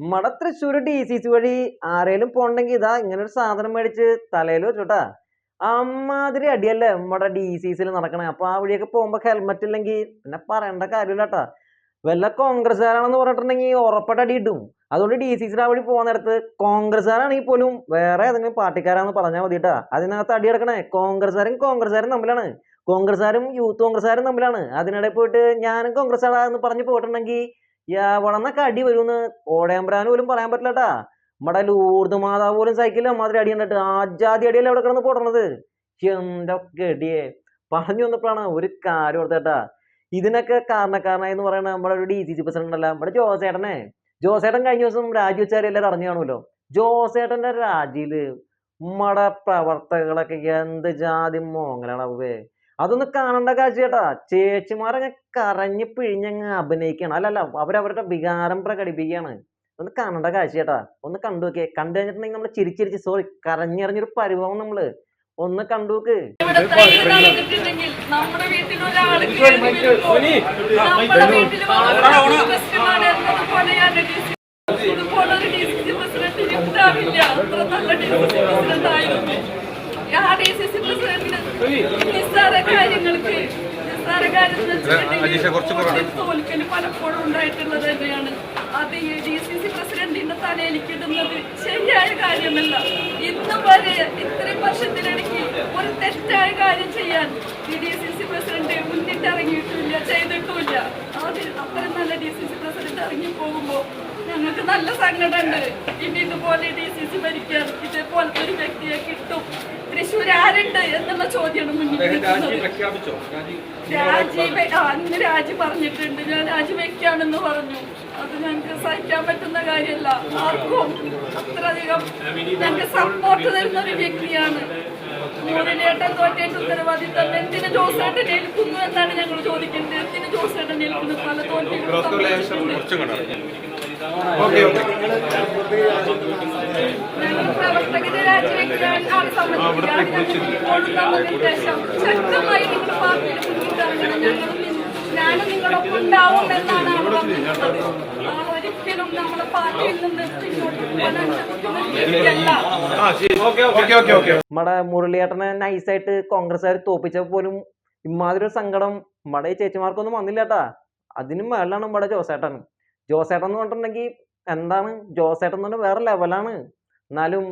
നമ്മടെ Thrissur D C C വഴി ആരേലും പോണ്ടെങ്കി ഇതാ ഇങ്ങനെ ഒരു സാധനം മേടിച്ച് തലയിൽ വെച്ചോട്ടാ. അമ്മാതിരി അടിയല്ലേ നമ്മടെ ഡി സി സിയിൽ നടക്കണേ. അപ്പൊ ആ വഴിയൊക്കെ പോകുമ്പോ ഹെൽമെറ്റ് ഇല്ലെങ്കിൽ പിന്നെ പറയേണ്ട കാര്യമില്ലാട്ടാ. വല്ല കോൺഗ്രസ്സുകാരാണെന്ന് പറഞ്ഞിട്ടുണ്ടെങ്കിൽ ഉറപ്പായിട്ട് അടി ഇടും. അതുകൊണ്ട് ഡി സി സിയുടെ ആ വഴി നേരത്ത് കോൺഗ്രസ്സുകാരാണെങ്കിൽ പോലും വേറെ ഏതെങ്കിലും പാർട്ടിക്കാരാന്ന് പറഞ്ഞാൽ മതിട്ടാ. അതിനകത്ത് അടി എടുക്കണേ കോൺഗ്രസ്സുകാരും കോൺഗ്രസ്സുകാരും തമ്മിലാണ്. കോൺഗ്രസ്സുകാരും യൂത്ത് കോൺഗ്രസ്സുകാരും തമ്മിലാണ്. അതിനിടെ പോയിട്ട് ഞാനും കോൺഗ്രസ്സുകാരാന്ന് പറഞ്ഞു പോയിട്ടുണ്ടെങ്കിൽ എവിടെന്നൊക്കെ അടി വരുമെന്ന് ഓടയമ്പ്രാൻ പോലും പറയാൻ പറ്റില്ലട്ടാ. നമ്മടെ ലൂർദ് മാതാവ് പോലും സൈക്കിളിൽ അമ്മാതിരി അടി കണ്ടിട്ട് ആജാതി അടിയല്ലേ അവിടെ കിടന്ന് പോടണത്? എന്തൊക്കെ അടിയെ. പറഞ്ഞു വന്നപ്പോഴാണ് ഒരു കാര്യം ഓർത്തേട്ടാ ഇതിനൊക്കെ കാരണക്കാരനായി എന്ന് പറയുന്നത് നമ്മുടെ ഒരു ഡി സി സി പ്രസിഡന്റ് അല്ല നമ്മുടെ ജോസേട്ടനെ. ജോസേട്ടൻ കഴിഞ്ഞ ദിവസം രാജിവെച്ചാൽ എല്ലാവരും അറിഞ്ഞു കാണുമല്ലോ. ജോസേട്ടന്റെ രാജിയിൽ നമ്മടെ പ്രവർത്തകളൊക്കെ എന്ത് ജാതി മോങ്ങലാണവേ അതൊന്ന് കാണണ്ട കാഴ്ച ചേട്ടാ ചേച്ചിമാരങ്ങ് കരഞ്ഞ് പിഴിഞ്ഞങ്ങ് അഭിനയിക്കണം. അല്ലല്ല അവരവരുടെ വികാരം പ്രകടിപ്പിക്കുകയാണ്. ഒന്ന് കാണണ്ട കാഴ്ച ചേട്ടാ ഒന്ന് കണ്ടു നോക്കിയേ. കണ്ടു കഴിഞ്ഞിട്ടുണ്ടെങ്കിൽ നമ്മൾ ചിരിച്ചിരിച്ച് സോറി കരഞ്ഞറിഞ്ഞൊരു പരിഭവം നമ്മൾ. ഒന്ന് കണ്ടു നോക്ക്. ഇതുപോലൊരു ഡി സി സി ഉണ്ടാവില്ല. അത്ര നല്ല ഡി സി സി പ്രസിഡന്റ് ആയിരുന്നു ആ ഡി സി സി പ്രസിഡന്റിന് നിസ്സാര കാര്യങ്ങൾക്ക് നിസ്സാര കാര്യം എന്ന് വെച്ചിട്ടുണ്ടെങ്കിൽ തോൽക്കൽ പലപ്പോഴും ഉണ്ടായിട്ടുള്ളത് തന്നെയാണ് അത് ഈ ഡി സി സി പ്രസിഡന്റിന്റെ തലയിലേക്ക് ഇടുന്നത് ശരിയായ കാര്യമല്ല ഇന്ന് വരെ ഇത്രയും വർഷത്തിനിടയ്ക്ക് ഒരു തെറ്റായ കാര്യം ചെയ്യാൻ ഈ ഡി സി സി പ്രസിഡന്റ് മുന്നിട്ടിറങ്ങിയിട്ടില്ല ചെയ്തിട്ടുമില്ല അത് അത്രയും നല്ല ഡി സി സി പ്രസിഡന്റ് ഇറങ്ങി പോകുമ്പോൾ ഞങ്ങൾക്ക് നല്ല സങ്കടമുണ്ട്. ഇനി ഇതുപോലെ ഡി സി സി ഭരിക്കാൻ ഇതേപോലത്തെ ഒരു വ്യക്തിയെ കിട്ടും. തൃശ്ശൂർ ആരുണ്ട് എന്നുള്ള ചോദ്യമാണ് മുന്നിൽ രാജി അന്ന് രാജി പറഞ്ഞിട്ടുണ്ട്. ഞാൻ രാജി വെക്കാണെന്ന് പറഞ്ഞു. അത് ഞങ്ങൾക്ക് സഹിക്കാൻ പറ്റുന്ന കാര്യമല്ല. ആർക്കും അത്രയധികം ഞങ്ങൾക്ക് സപ്പോർട്ട് തരുന്ന ഒരു വ്യക്തിയാണ്. മുരളിയേട്ടൻ തോറ്റേണ്ട ഉത്തരവാദിത്തം എന്തിന് ജോസേട്ടൻ ഏൽക്കുന്നു എന്നാണ് ഞങ്ങൾ ചോദിക്കുന്നത്. എന്തിന് ജോസേട്ടൻ ഏൽക്കുന്നു? പല പ്രവർത്തകരെ രാജിവെക്കാൻ ആൾ ശക്തമായി നിങ്ങൾ പാർട്ടിയിൽ മുന്നിട്ടിറങ്ങണം ഞങ്ങളും ഞാനും നിങ്ങളൊപ്പം ഉണ്ടാവും എന്നാണ് ഒരിക്കലും പാർട്ടിയിൽ നിന്ന് നമ്മടെ മുരളിയേട്ടനെ നൈസായിട്ട് കോൺഗ്രസ്സുകാർ തോപ്പിച്ച പോലും ഇമാതിരി ഒരു സങ്കടം. നമ്മടെ ഈ ചേച്ചിമാർക്കൊന്നും വന്നില്ല കേട്ടാ അതിനും മേളിലാണ് മട ജോസേട്ടൻ. ജോസേട്ടൻ എന്ന് പറഞ്ഞിട്ടുണ്ടെങ്കിൽ എന്താണ്? ജോസേട്ടൻ എന്ന് പറഞ്ഞാൽ വേറെ ലെവലാണ് എന്നാലും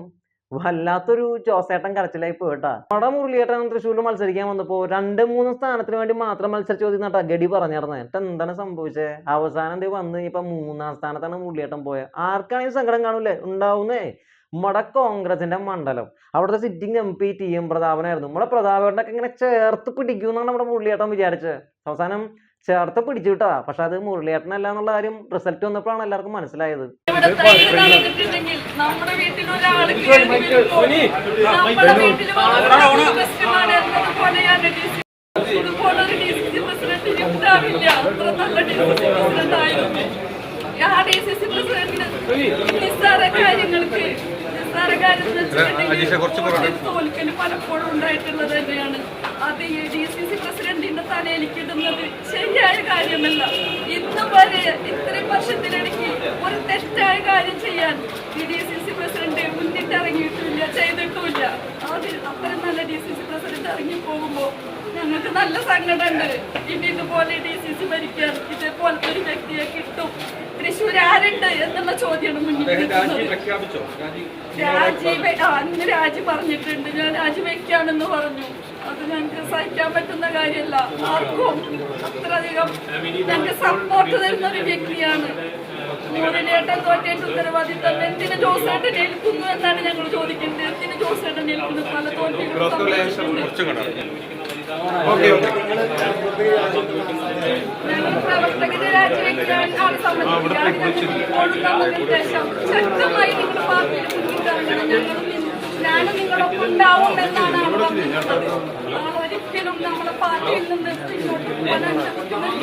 വല്ലാത്തൊരു ജോസേട്ടൻ കരച്ചിലായി പോയിട്ടാ നമ്മുടെ മുരളിയേട്ടൻ തൃശ്ശൂരിൽ മത്സരിക്കാൻ വന്നപ്പോ രണ്ട് മൂന്ന് സ്ഥാനത്തിന് വേണ്ടി മാത്രം മത്സരിച്ചു ചോദിക്കുന്ന ഗഡി പറഞ്ഞിരുന്നത് എന്നിട്ട് എന്താണ് സംഭവിച്ചത് അവസാനം എന്ത് വന്ന് ഇപ്പൊ മൂന്നാം സ്ഥാനത്താണ് മുരളിയേട്ടൻ പോയത് ആർക്കാണെങ്കിൽ സങ്കടം കാണൂലേ ഉണ്ടാവുന്നേ. നമ്മുടെ കോൺഗ്രസിന്റെ മണ്ഡലം. അവിടുത്തെ sitting M P T M പ്രതാപനായിരുന്നു. നമ്മുടെ പ്രതാപേട്ടനൊക്കെ ഇങ്ങനെ ചേർത്ത് പിടിക്കും എന്നാണ് നമ്മുടെ മുരളിയേട്ടൻ വിചാരിച്ചത് അവസാനം ചേർത്ത് പിടിച്ചു കിട്ടാ. പക്ഷെ അത് മുരളിയേട്ടനല്ല എന്നുള്ള കാര്യം റിസൾട്ട് വന്നപ്പോഴാണ് എല്ലാവർക്കും മനസ്സിലായത്. ആ ഡി സി സി പ്രസിഡന്റിന് നിസ്സാര കാര്യങ്ങൾക്ക് തോൽക്കൽ പലപ്പോഴും ഉണ്ടായിട്ടുള്ളത് തന്നെയാണ്. അത് ഡി സി സി പ്രസിഡന്റിന്റെ തലയിലേക്ക് ഇടുന്നത് ശരിയായ കാര്യമല്ല. ഇന്ന് വരെ ഇത്രയും വർഷത്തിനിടയ്ക്ക് ഒരു തെറ്റായ കാര്യം ചെയ്യാൻ ഡി സി സി പ്രസിഡന്റ് മുന്നിട്ടിറങ്ങിയിട്ടില്ല ചെയ്തിട്ടുമില്ല. അത് അത്രയും നല്ല ഡി സി സി പ്രസിഡന്റ് ഇറങ്ങി പോകുമ്പോൾ ഞങ്ങൾക്ക് നല്ല സങ്കടമുണ്ട് ഇനി ഇതുപോലെ ഡി സി സി ഭരിക്കാൻ ഇതേപോലത്തെ ഒരു വ്യക്തിയെ കിട്ടും. തൃശ്ശൂർ ആരുണ്ട് എന്നുള്ള ചോദ്യമാണ് മുന്നിൽ രാജീവ് അന്ന് രാജി പറഞ്ഞിട്ടുണ്ട്. ഞാൻ രാജി വെക്കാണെന്ന് പറഞ്ഞു. അത് ഞങ്ങൾക്ക് സഹിക്കാൻ പറ്റുന്ന കാര്യമല്ല. ആർക്കും അത്രയധികം ഞങ്ങൾക്ക് സപ്പോർട്ട് തരുന്ന ഒരു വ്യക്തിയാണ്. മുരളിയേട്ടൻ തോറ്റേട്ട് ഉത്തരവാദിത്തം എന്തിന് ജോസേട്ടൻ ഏൽക്കുന്നു എന്നാണ് ഞങ്ങൾ ചോദിക്കുന്നത്. എന്തിന് ജോസേട്ടൻ ഏൽക്കുന്നു? പല കണ്ടു ഓക്കെ ഓക്കെ. ഓക്കെ പ്രവർത്തകരെ രാജിവെക്കാൻ ആൾ ശക്തമായി നിങ്ങൾ പാർട്ടിയിൽ മുന്നിട്ടിറങ്ങണം ഞങ്ങളും ഞാനും നിങ്ങളൊപ്പം ഉണ്ടാവും എന്നാണ് ഒരിക്കലും പാർട്ടിയിൽ നിന്ന് പിന്നോട്ട് പോകാൻ